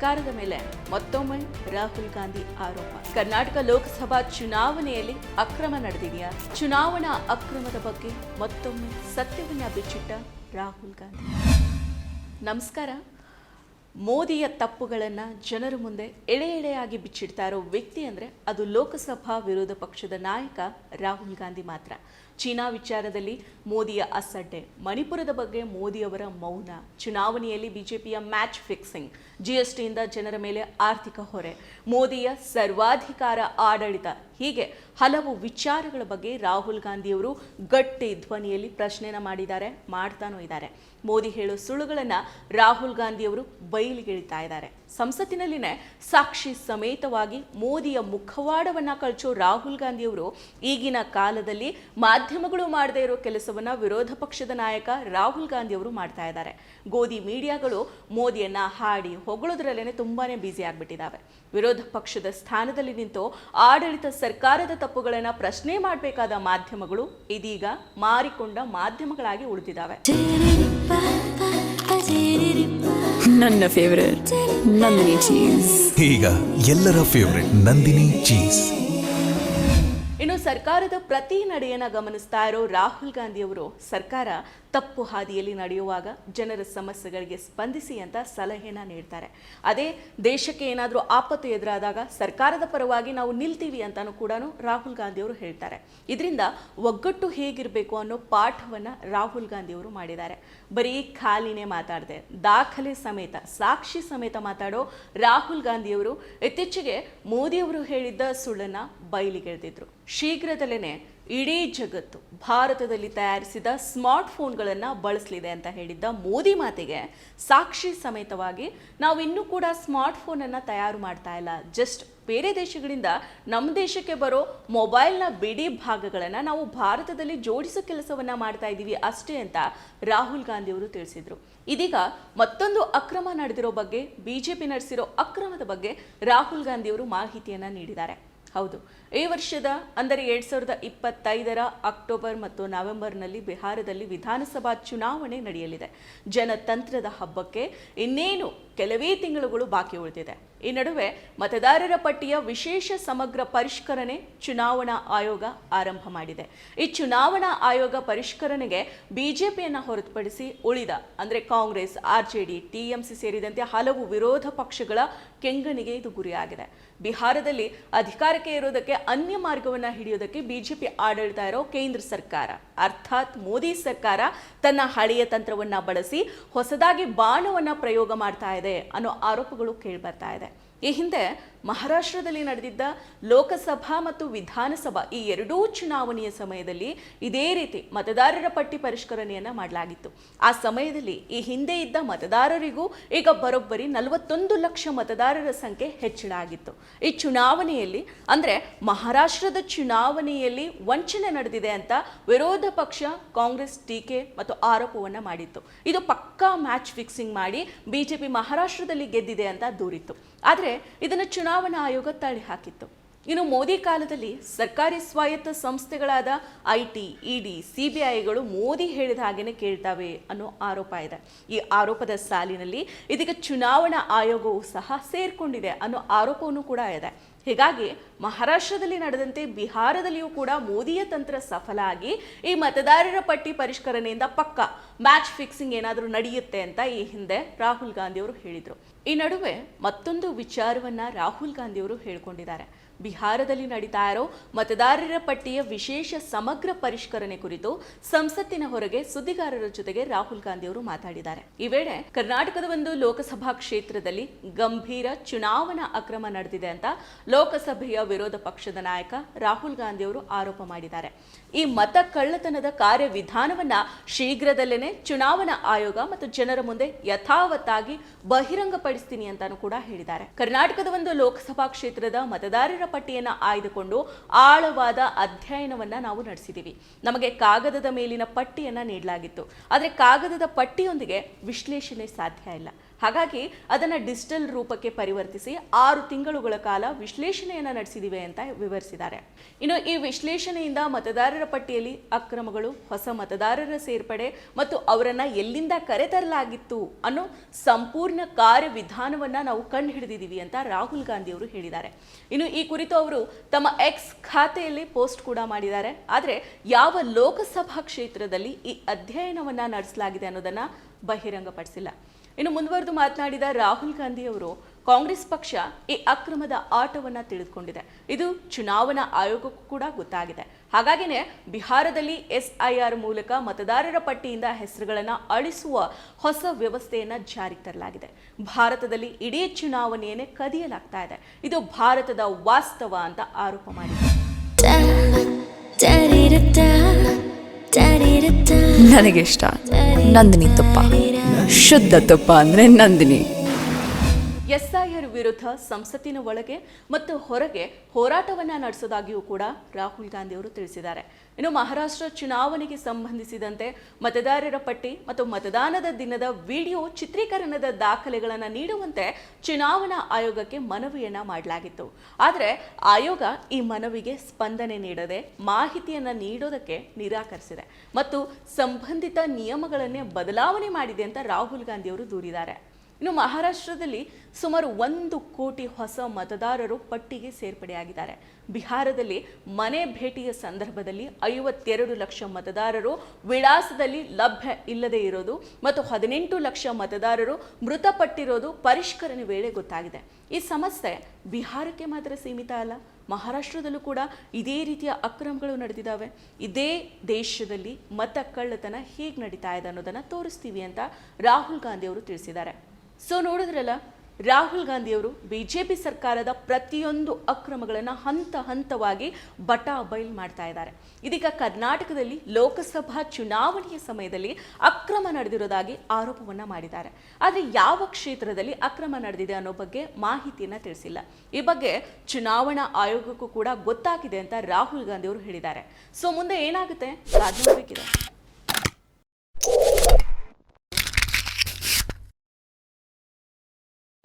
ಸರ್ಕಾರದ ಮೇಲೆ ಮತ್ತೊಮ್ಮೆ ರಾಹುಲ್ ಗಾಂಧಿ ಆರೋಪ. ಕರ್ನಾಟಕ ಲೋಕಸಭಾ ಚುನಾವಣೆಯಲ್ಲಿ ಅಕ್ರಮ ನಡೆದಿದೆಯಾ? ಚುನಾವಣಾ ಅಕ್ರಮದ ಬಗ್ಗೆ ಮತ್ತೊಮ್ಮೆ ಸತ್ಯವನ್ನ ಬಿಚ್ಚಿಟ್ಟ ರಾಹುಲ್ ಗಾಂಧಿ. ನಮಸ್ಕಾರ. ಮೋದಿಯ ತಪ್ಪುಗಳನ್ನು ಜನರ ಮುಂದೆ ಎಳೆ ಎಳೆಯಾಗಿ ಬಿಚ್ಚಿಡ್ತಾ ಇರೋ ವ್ಯಕ್ತಿ ಅಂದರೆ ಅದು ಲೋಕಸಭಾ ವಿರೋಧ ಪಕ್ಷದ ನಾಯಕ ರಾಹುಲ್ ಗಾಂಧಿ ಮಾತ್ರ. ಚೀನಾ ವಿಚಾರದಲ್ಲಿ ಮೋದಿಯ ಅಸಡ್ಡೆ. ಮಣಿಪುರದ ಬಗ್ಗೆ ಮೋದಿಯವರ ಮೌನ. ಚುನಾವಣೆಯಲ್ಲಿ ಬಿಜೆಪಿಯ ಮ್ಯಾಚ್ ಫಿಕ್ಸಿಂಗ್. ಜಿಎಸ್ಟಿಯಿಂದ ಜನರ ಮೇಲೆ ಆರ್ಥಿಕ ಹೊರೆ. ಮೋದಿಯ ಸರ್ವಾಧಿಕಾರ ಆಡಳಿತ. ಹೀಗೆ ಹಲವು ವಿಚಾರಗಳ ಬಗ್ಗೆ ರಾಹುಲ್ ಗಾಂಧಿಯವರು ಗಟ್ಟಿ ಧ್ವನಿಯಲ್ಲಿ ಪ್ರಶ್ನೆನ ಮಾಡಿದ್ದಾರೆ, ಮಾಡ್ತಾನೂ ಇದ್ದಾರೆ. ಮೋದಿ ಹೇಳೋ ಸುಳ್ಳುಗಳನ್ನು ರಾಹುಲ್ ಗಾಂಧಿಯವರು ಬಯಲಿಗೆಳಿತಾ ಇದ್ದಾರೆ. ಸಂಸತ್ತಿನಲ್ಲಿನೇ ಸಾಕ್ಷಿ ಸಮೇತವಾಗಿ ಮೋದಿಯ ಮುಖವಾಡವನ್ನ ಕಳಚೋ ರಾಹುಲ್ ಗಾಂಧಿಯವರು ಈಗಿನ ಕಾಲದಲ್ಲಿ ಮಾಧ್ಯಮಗಳು ಮಾಡದೇ ಇರೋ ಕೆಲಸವನ್ನ ವಿರೋಧ ಪಕ್ಷದ ನಾಯಕ ರಾಹುಲ್ ಗಾಂಧಿಯವರು ಮಾಡ್ತಾ ಇದ್ದಾರೆ. ಗೋಧಿ ಮೀಡಿಯಾಗಳು ಮೋದಿಯನ್ನ ಹಾಡಿ ಹೊಗಳೋದ್ರಲ್ಲೇನೆ ತುಂಬಾನೇ ಬ್ಯುಸಿ ಆಗ್ಬಿಟ್ಟಿದ್ದಾವೆ ವಿರೋಧ ಪಕ್ಷದ ಸ್ಥಾನದಲ್ಲಿ ನಿಂತು ಆಡಳಿತ ಸರ್ಕಾರದ ತಪ್ಪುಗಳನ್ನ ಪ್ರಶ್ನೆ ಮಾಡಬೇಕಾದ ಮಾಧ್ಯಮಗಳು ಇದೀಗ ಮಾರಿಕೊಂಡ ಮಾಧ್ಯಮಗಳಾಗಿ ಉಳಿದಿದ್ದಾವೆ ನನ್ನ ಫೇವರೇಟ್ ನಂದಿನಿ ಚೀಸ್ ಈಗ ಎಲ್ಲರ ಫೇವರೇಟ್ ನಂದಿನಿ ಚೀಸ್ ಸರ್ಕಾರದ ಪ್ರತಿ ನಡೆಯನ್ನು ಗಮನಿಸ್ತಾ ಇರೋ ರಾಹುಲ್ ಗಾಂಧಿಯವರು ಸರ್ಕಾರ ತಪ್ಪು ಹಾದಿಯಲ್ಲಿ ನಡೆಯುವಾಗ ಜನರ ಸಮಸ್ಯೆಗಳಿಗೆ ಸ್ಪಂದಿಸಿ ಅಂತ ಸಲಹೆನ ನೀಡ್ತಾರೆ. ಅದೇ ದೇಶಕ್ಕೆ ಏನಾದರೂ ಆಪತ್ತು ಎದುರಾದಾಗ ಸರ್ಕಾರದ ಪರವಾಗಿ ನಾವು ನಿಲ್ತೀವಿ ಅಂತಾನು ಕೂಡ ರಾಹುಲ್ ಗಾಂಧಿಯವರು ಹೇಳ್ತಾರೆ. ಇದರಿಂದ ಒಗ್ಗಟ್ಟು ಹೇಗಿರಬೇಕು ಅನ್ನೋ ಪಾಠವನ್ನು ರಾಹುಲ್ ಗಾಂಧಿಯವರು ಮಾಡಿದ್ದಾರೆ. ಬರೀ ಖಾಲಿನೇ ಮಾತಾಡದೆ, ದಾಖಲೆ ಸಮೇತ, ಸಾಕ್ಷಿ ಸಮೇತ ಮಾತಾಡೋ ರಾಹುಲ್ ಗಾಂಧಿಯವರು ಇತ್ತೀಚೆಗೆ ಮೋದಿಯವರು ಹೇಳಿದ್ದ ಸುಳ್ಳನ್ನ ಬಯಲಿಗೆಳೆದಿದ್ರು. ಶೀಘ್ರದಲ್ಲೇ ಇಡೀ ಜಗತ್ತು ಭಾರತದಲ್ಲಿ ತಯಾರಿಸಿದ ಸ್ಮಾರ್ಟ್ ಫೋನ್ಗಳನ್ನು ಬಳಸಲಿದೆ ಅಂತ ಹೇಳಿದ್ದ ಮೋದಿ ಮಾತಿಗೆ ಸಾಕ್ಷಿ ಸಮೇತವಾಗಿ ನಾವು ಇನ್ನೂ ಕೂಡ ಸ್ಮಾರ್ಟ್ ಫೋನನ್ನು ತಯಾರು ಮಾಡ್ತಾ ಇಲ್ಲ. ಜಸ್ಟ್ ಬೇರೆ ದೇಶಗಳಿಂದ ನಮ್ಮ ದೇಶಕ್ಕೆ ಬರೋ ಮೊಬೈಲ್ನ ಬಿಡಿ ಭಾಗಗಳನ್ನು ನಾವು ಭಾರತದಲ್ಲಿ ಜೋಡಿಸೋ ಕೆಲಸವನ್ನು ಮಾಡ್ತಾ ಇದ್ದೀವಿ ಅಷ್ಟೇ ಅಂತ ರಾಹುಲ್ ಗಾಂಧಿ ಅವರು ತಿಳಿಸಿದ್ರು. ಇದೀಗ ಮತ್ತೊಂದು ಅಕ್ರಮ ನಡೆದಿರೋ ಬಗ್ಗೆ, ಬಿಜೆಪಿ ನಡೆಸಿರೋ ಅಕ್ರಮದ ಬಗ್ಗೆ ರಾಹುಲ್ ಗಾಂಧಿ ಅವರು ಮಾಹಿತಿಯನ್ನ ನೀಡಿದ್ದಾರೆ. ಹೌದು. ಈ ವರ್ಷದ ಅಂದರೆ ಎರಡ್ ಸಾವಿರದ ಇಪ್ಪತ್ತೈದರ ಅಕ್ಟೋಬರ್ ಮತ್ತು ನವೆಂಬರ್ನಲ್ಲಿ ಬಿಹಾರದಲ್ಲಿ ವಿಧಾನಸಭಾ ಚುನಾವಣೆ ನಡೆಯಲಿದೆ. ಜನತಂತ್ರದ ಹಬ್ಬಕ್ಕೆ ಇನ್ನೇನು ಕೆಲವೇ ತಿಂಗಳುಗಳು ಬಾಕಿ ಉಳಿದಿದೆ. ಈ ನಡುವೆ ಮತದಾರರ ಪಟ್ಟಿಯ ವಿಶೇಷ ಸಮಗ್ರ ಪರಿಷ್ಕರಣೆ ಚುನಾವಣಾ ಆಯೋಗ ಆರಂಭ ಮಾಡಿದೆ. ಈ ಚುನಾವಣಾ ಆಯೋಗ ಪರಿಷ್ಕರಣೆಗೆ ಬಿಜೆಪಿಯನ್ನು ಹೊರತುಪಡಿಸಿ ಉಳಿದ, ಅಂದರೆ ಕಾಂಗ್ರೆಸ್ ಆರ್ಜೆಡಿ ಟಿಎಂಸಿ ಸೇರಿದಂತೆ ಹಲವು ವಿರೋಧ ಪಕ್ಷಗಳ ಕೆಂಗಣಿಗೆ ಇದು ಗುರಿಯಾಗಿದೆ. ಬಿಹಾರದಲ್ಲಿ ಅಧಿಕಾರಕ್ಕೆ ಇರೋದಕ್ಕೆ ಅನ್ಯ ಮಾರ್ಗವನ್ನ ಹಿಡಿಯೋದಕ್ಕೆ ಬಿಜೆಪಿ ಆಡಳಿತ ಇರೋ ಕೇಂದ್ರ ಸರ್ಕಾರ. ಅರ್ಥಾತ್ ಮೋದಿ ಸರ್ಕಾರ ತನ್ನ ಹಳೆಯ ತಂತ್ರವನ್ನ ಬಳಸಿ ಹೊಸದಾಗಿ ಬಾಣವನ್ನ ಪ್ರಯೋಗ ಮಾಡ್ತಾ ಇದೆ ಅನ್ನೋ ಆರೋಪಗಳು ಕೇಳ್ಬರ್ತಾ ಇದೆ. ಈ ಹಿಂದೆ ಮಹಾರಾಷ್ಟ್ರದಲ್ಲಿ ನಡೆದಿದ್ದ ಲೋಕಸಭಾ ಮತ್ತು ವಿಧಾನಸಭಾ ಈ ಎರಡೂ ಚುನಾವಣೆಯ ಸಮಯದಲ್ಲಿ ಇದೇ ರೀತಿ ಮತದಾರರ ಪಟ್ಟಿ ಪರಿಷ್ಕರಣೆಯನ್ನು ಮಾಡಲಾಗಿತ್ತು. ಆ ಸಮಯದಲ್ಲಿ ಈ ಹಿಂದೆ ಇದ್ದ ಮತದಾರರಿಗೂ ಈಗ ಬರೋಬ್ಬರಿ ನಲವತ್ತೊಂದು ಲಕ್ಷ ಮತದಾರರ ಸಂಖ್ಯೆ ಹೆಚ್ಚಳ ಆಗಿತ್ತು. ಈ ಚುನಾವಣೆಯಲ್ಲಿ ಅಂದ್ರೆ ಮಹಾರಾಷ್ಟ್ರದ ಚುನಾವಣೆಯಲ್ಲಿ ವಂಚನೆ ನಡೆದಿದೆ ಅಂತ ವಿರೋಧ ಪಕ್ಷ ಕಾಂಗ್ರೆಸ್ ಟೀಕೆ ಮತ್ತು ಆರೋಪವನ್ನ ಮಾಡಿತ್ತು. ಇದು ಪಕ್ಕಾ ಮ್ಯಾಚ್ ಫಿಕ್ಸಿಂಗ್ ಮಾಡಿ ಬಿಜೆಪಿ ಮಹಾರಾಷ್ಟ್ರದಲ್ಲಿ ಗೆದ್ದಿದೆ ಅಂತ ದೂರಿತ್ತು. ಆದರೆ ಇದನ್ನು ಚುನಾವಣಾ ಆಯೋಗ ತಳ್ಳಿ ಹಾಕಿತ್ತು. ಇನ್ನು ಮೋದಿ ಕಾಲದಲ್ಲಿ ಸರ್ಕಾರಿ ಸ್ವಾಯತ್ತ ಸಂಸ್ಥೆಗಳಾದ ಐ ಟಿ ಇಡಿ ಸಿಬಿಐಗಳು ಮೋದಿ ಹೇಳಿದ ಹಾಗೇನೆ ಕೇಳ್ತಾವೆ ಅನ್ನೋ ಆರೋಪ ಇದೆ. ಈ ಆರೋಪದ ಸಾಲಿನಲ್ಲಿ ಇದೀಗ ಚುನಾವಣಾ ಆಯೋಗವು ಸಹ ಸೇರ್ಕೊಂಡಿದೆ ಅನ್ನೋ ಆರೋಪವನ್ನು ಕೂಡ ಇದೆ. ಹೀಗಾಗಿ ಮಹಾರಾಷ್ಟ್ರದಲ್ಲಿ ನಡೆದಂತೆ ಬಿಹಾರದಲ್ಲಿಯೂ ಕೂಡ ಮೋದಿಯ ತಂತ್ರ ಸಫಲ ಆಗಿ ಈ ಮತದಾರರ ಪಟ್ಟಿ ಪರಿಷ್ಕರಣೆಯಿಂದ ಪಕ್ಕ ಮ್ಯಾಚ್ ಫಿಕ್ಸಿಂಗ್ ಏನಾದರೂ ನಡೆಯುತ್ತೆ ಅಂತ ಈ ಹಿಂದೆ ರಾಹುಲ್ ಗಾಂಧಿಯವರು ಹೇಳಿದರು. ಈ ನಡುವೆ ಮತ್ತೊಂದು ವಿಚಾರವನ್ನ ರಾಹುಲ್ ಗಾಂಧಿಯವರು ಹೇಳಿಕೊಂಡಿದ್ದಾರೆ. ಬಿಹಾರದಲ್ಲಿ ನಡೀತಾ ಇರೋ ಮತದಾರರ ಪಟ್ಟಿಯ ವಿಶೇಷ ಸಮಗ್ರ ಪರಿಷ್ಕರಣೆ ಕುರಿತು ಸಂಸತ್ತಿನ ಹೊರಗೆ ಸುದ್ದಿಗಾರರ ಜೊತೆಗೆ ರಾಹುಲ್ ಗಾಂಧಿ ಅವರು ಮಾತಾಡಿದ್ದಾರೆ. ಈ ವೇಳೆ ಕರ್ನಾಟಕದ ಒಂದು ಲೋಕಸಭಾ ಕ್ಷೇತ್ರದಲ್ಲಿ ಗಂಭೀರ ಚುನಾವಣಾ ಅಕ್ರಮ ನಡೆದಿದೆ ಅಂತ ಲೋಕಸಭೆಯ ವಿರೋಧ ಪಕ್ಷದ ನಾಯಕ ರಾಹುಲ್ ಗಾಂಧಿಯವರು ಆರೋಪ ಮಾಡಿದ್ದಾರೆ. ಈ ಮತ ಕಳ್ಳತನದ ಕಾರ್ಯವಿಧಾನವನ್ನ ಶೀಘ್ರದಲ್ಲೇನೆ ಚುನಾವಣಾ ಆಯೋಗ ಮತ್ತು ಜನರ ಮುಂದೆ ಯಥಾವತ್ತಾಗಿ ಬಹಿರಂಗಪಡಿಸ್ತೀನಿ ಅಂತಾನು ಕೂಡ ಹೇಳಿದ್ದಾರೆ. ಕರ್ನಾಟಕದ ಒಂದು ಲೋಕಸಭಾ ಕ್ಷೇತ್ರದ ಮತದಾರರ ಪಟ್ಟಿಯನ್ನ ಆಯ್ದುಕೊಂಡು ಆಳವಾದ ಅಧ್ಯಯನವನ್ನ ನಾವು ನಡೆಸಿದೀವಿ. ನಮಗೆ ಕಾಗದದ ಮೇಲಿನ ಪಟ್ಟಿಯನ್ನ ನೀಡಲಾಗಿತ್ತು. ಆದರೆ ಕಾಗದದ ಪಟ್ಟಿಯೊಂದಿಗೆ ವಿಶ್ಲೇಷಣೆ ಸಾಧ್ಯ ಇಲ್ಲ. ಹಾಗಾಗಿ ಅದನ್ನು ಡಿಜಿಟಲ್ ರೂಪಕ್ಕೆ ಪರಿವರ್ತಿಸಿ ಆರು ತಿಂಗಳುಗಳ ಕಾಲ ವಿಶ್ಲೇಷಣೆಯನ್ನು ನಡೆಸಿದಿವೆ ಅಂತ ವಿವರಿಸಿದ್ದಾರೆ. ಇನ್ನು ಈ ವಿಶ್ಲೇಷಣೆಯಿಂದ ಮತದಾರರ ಪಟ್ಟಿಯಲ್ಲಿ ಅಕ್ರಮಗಳು, ಹೊಸ ಮತದಾರರ ಸೇರ್ಪಡೆ ಮತ್ತು ಅವರನ್ನು ಎಲ್ಲಿಂದ ಕರೆತರಲಾಗಿತ್ತು ಅನ್ನೋ ಸಂಪೂರ್ಣ ಕಾರ್ಯವಿಧಾನವನ್ನು ನಾವು ಕಂಡು ಹಿಡಿದಿದ್ದೀವಿ ಅಂತ ರಾಹುಲ್ ಗಾಂಧಿ ಅವರು ಹೇಳಿದ್ದಾರೆ. ಇನ್ನು ಈ ಕುರಿತು ಅವರು ತಮ್ಮ ಎಕ್ಸ್ ಖಾತೆಯಲ್ಲಿ ಪೋಸ್ಟ್ ಕೂಡ ಮಾಡಿದ್ದಾರೆ. ಆದರೆ ಯಾವ ಲೋಕಸಭಾ ಕ್ಷೇತ್ರದಲ್ಲಿ ಈ ಅಧ್ಯಯನವನ್ನು ನಡೆಸಲಾಗಿದೆ ಅನ್ನೋದನ್ನು ಬಹಿರಂಗಪಡಿಸಿಲ್ಲ. ಇನ್ನು ಮುಂದುವರೆದು ಮಾತನಾಡಿದ ರಾಹುಲ್ ಗಾಂಧಿ ಅವರು ಕಾಂಗ್ರೆಸ್ ಪಕ್ಷ ಈ ಅಕ್ರಮದ ಆಟವನ್ನ ತಿಳಿದುಕೊಂಡಿದೆ. ಇದು ಚುನಾವಣಾ ಆಯೋಗಕ್ಕೂ ಕೂಡ ಗೊತ್ತಾಗಿದೆ. ಹಾಗಾಗಿನೇ ಬಿಹಾರದಲ್ಲಿ ಎಸ್ಐಆರ್ ಮೂಲಕ ಮತದಾರರ ಪಟ್ಟಿಯಿಂದ ಹೆಸರುಗಳನ್ನು ಅಳಿಸುವ ಹೊಸ ವ್ಯವಸ್ಥೆಯನ್ನ ಜಾರಿಗೆ ತರಲಾಗಿದೆ. ಭಾರತದಲ್ಲಿ ಇಡೀ ಚುನಾವಣೆಯನ್ನೇ ಕದಿಯಲಾಗ್ತಾ ಇದೆ. ಇದು ಭಾರತದ ವಾಸ್ತವ ಅಂತ ಆರೋಪ ಮಾಡಿದ್ದಾರೆ ನನಗೆ ಇಷ್ಟ. ನಂದಿನಿ ತುಪ್ಪ. ಶುದ್ಧ ತುಪ್ಪ ಅಂದ್ರೆ ನಂದಿನಿ. ಎಸ್ಐಆರ್ ವಿರುದ್ಧ ಸಂಸತ್ತಿನ ಒಳಗೆ ಮತ್ತು ಹೊರಗೆ ಹೋರಾಟವನ್ನ ನಡೆಸೋದಾಗಿಯೂ ಕೂಡ ರಾಹುಲ್ ಗಾಂಧಿ ಅವರು ತಿಳಿಸಿದ್ದಾರೆ. ಇನ್ನು ಮಹಾರಾಷ್ಟ್ರ ಚುನಾವಣೆಗೆ ಸಂಬಂಧಿಸಿದಂತೆ ಮತದಾರರ ಪಟ್ಟಿ ಮತ್ತು ಮತದಾನದ ದಿನದ ವಿಡಿಯೋ ಚಿತ್ರೀಕರಣದ ದಾಖಲೆಗಳನ್ನು ನೀಡುವಂತೆ ಚುನಾವಣಾ ಆಯೋಗಕ್ಕೆ ಮನವಿಯನ್ನ ಮಾಡಲಾಗಿತ್ತು. ಆದರೆ ಆಯೋಗ ಈ ಮನವಿಗೆ ಸ್ಪಂದನೆ ನೀಡದೆ ಮಾಹಿತಿಯನ್ನು ನೀಡೋದಕ್ಕೆ ನಿರಾಕರಿಸಿದೆ. ಮತ್ತು ಸಂಬಂಧಿತ ನಿಯಮಗಳನ್ನೇ ಬದಲಾವಣೆ ಮಾಡಿದೆ ಅಂತ ರಾಹುಲ್ ಗಾಂಧಿ ಅವರು ದೂರಿದ್ದಾರೆ. ಇನ್ನು ಮಹಾರಾಷ್ಟ್ರದಲ್ಲಿ ಸುಮಾರು ಒಂದು ಕೋಟಿ ಹೊಸ ಮತದಾರರು ಪಟ್ಟಿಗೆ ಸೇರ್ಪಡೆಯಾಗಿದ್ದಾರೆ. ಬಿಹಾರದಲ್ಲಿ ಮನೆ ಭೇಟಿಯ ಸಂದರ್ಭದಲ್ಲಿ ಐವತ್ತೆರಡು ಲಕ್ಷ ಮತದಾರರು, ವಿಳಾಸದಲ್ಲಿ ಲಭ್ಯ ಇಲ್ಲದೆ ಇರೋದು ಮತ್ತು ಹದಿನೆಂಟು ಲಕ್ಷ ಮತದಾರರು ಮೃತಪಟ್ಟಿರೋದು ಪರಿಷ್ಕರಣೆ ವೇಳೆ ಗೊತ್ತಾಗಿದೆ. ಈ ಸಮಸ್ಯೆ ಬಿಹಾರಕ್ಕೆ ಮಾತ್ರ ಸೀಮಿತ ಅಲ್ಲ, ಮಹಾರಾಷ್ಟ್ರದಲ್ಲೂ ಕೂಡ ಇದೇ ರೀತಿಯ ಅಕ್ರಮಗಳು ನಡೆದಿದ್ದಾವೆ. ಇದೇ ದೇಶದಲ್ಲಿ ಮತ ಕಳ್ಳತನ ಹೇಗೆ ನಡೀತಾ ಇದೆ ಅನ್ನೋದನ್ನು ತೋರಿಸ್ತೀವಿ ಅಂತ ರಾಹುಲ್ ಗಾಂಧಿ ಅವರು ತಿಳಿಸಿದ್ದಾರೆ. ಸೊ ನೋಡಿದ್ರಲ್ಲ, ರಾಹುಲ್ ಗಾಂಧಿಯವರು ಬಿಜೆಪಿ ಸರ್ಕಾರದ ಪ್ರತಿಯೊಂದು ಅಕ್ರಮಗಳನ್ನು ಹಂತ ಹಂತವಾಗಿ ಬಟಾ ಬಯಲು ಮಾಡ್ತಾ ಇದ್ದಾರೆ. ಇದೀಗ ಕರ್ನಾಟಕದಲ್ಲಿ ಲೋಕಸಭಾ ಚುನಾವಣೆಯ ಸಮಯದಲ್ಲಿ ಅಕ್ರಮ ನಡೆದಿರೋದಾಗಿ ಆರೋಪವನ್ನು ಮಾಡಿದ್ದಾರೆ. ಆದರೆ ಯಾವ ಕ್ಷೇತ್ರದಲ್ಲಿ ಅಕ್ರಮ ನಡೆದಿದೆ ಅನ್ನೋ ಬಗ್ಗೆ ಮಾಹಿತಿಯನ್ನು ತಿಳಿಸಿಲ್ಲ. ಈ ಬಗ್ಗೆ ಚುನಾವಣಾ ಆಯೋಗಕ್ಕೂ ಕೂಡ ಗೊತ್ತಾಗಿದೆ ಅಂತ ರಾಹುಲ್ ಗಾಂಧಿ ಅವರು ಹೇಳಿದ್ದಾರೆ. ಸೊ ಮುಂದೆ ಏನಾಗುತ್ತೆ? ಕಾದು